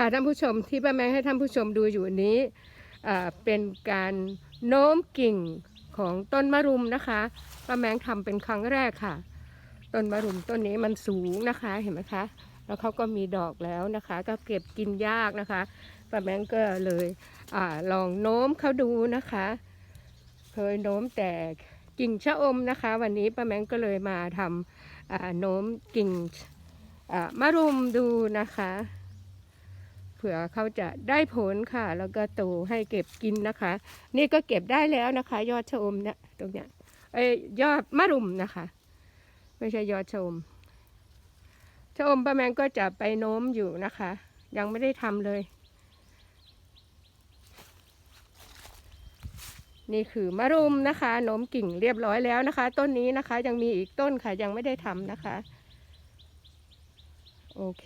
ค่ะท่านผู้ชมที่ป้าแมงให้ท่านผู้ชมดูอยู่นี้เป็นการโน้มกิ่งของต้นมะรุมนะคะป้าแมงทำเป็นครั้งแรกค่ะ ต้นมะรุมต้นนี้มันสูงนะคะเห็นไหมคะแล้วเขาก็มีดอกแล้วนะคะ ก็เก็บกินยากนะคะป้าแมงก็เลยอลองโน้มเขาดูนะคะ เคยโน้มแต่กิ่งชะอมนะคะ วันนี้ป้าแมงก็เลยมาทำอ่าโน้มกิ่งมะรุมดูนะคะ เผื่อเขาจะได้ผลค่ะ แล้วก็โตให้เก็บกินนะคะ นี่ก็เก็บได้แล้วนะคะ ยอดชะอมเนี่ยตรงเนี้ยเอ้ยยอดมะรุมนะคะ ไม่ใช่ยอดชะอมชะอมป้าแมงก็จะไปโน้มอยู่นะคะ ยังไม่ได้ทำเลย นี่คือมะรุมนะคะโน้มกิ่งเรียบร้อยแล้วนะคะ ต้นนี้นะคะ ยังมีอีกต้นค่ะยังไม่ได้ทำนะคะ โอเค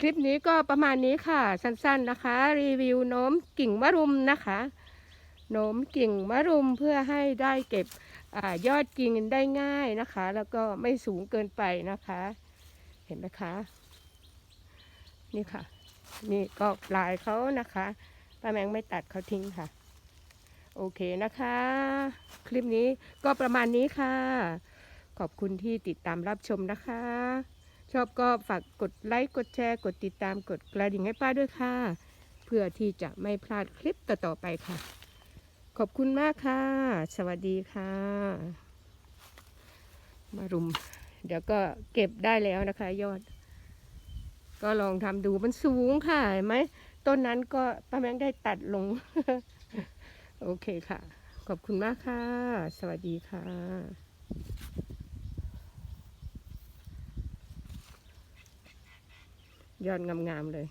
คลิปนี้ก็ประมาณนี้ค่ะ สั้นๆนะคะ รีวิวโน้มกิ่งมะรุมนะคะโน้มกิ่งมะรุมเพื่อให้ได้เก็บอยอดกิ่งได้ง่ายนะคะ แล้วก็ไม่สูงเกินไปนะคะ เห็นไหมคะ นี่ค่ะ นี่ก็ปลายเขานะคะป้าแมงไม่ตัดเขาทิ้งค่ะ โอเคนะคะ คลิปนี้ก็ประมาณนี้ค่ะ ขอบคุณที่ติดตามรับชมนะคะ ชอบก็ฝากกดไลค์กดแชร์กดติดตามกดกระดิ่งให้ป้าด้วยค่ะ เพื่อที่จะไม่พลาดคลิปต่อๆไปค่ะ ขอบคุณมากค่ะ สวัสดีค่ะ มารุม เดี๋ยวก็เก็บได้แล้วนะคะ ยอด ก็ลองทำดูมันสูงค่ะเห็นไหมต้นนั้นก็ป้าแมงได้ตัดลง โอเคค่ะ ขอบคุณมากค่ะ สวัสดีค่ะ ยอดงามๆเลย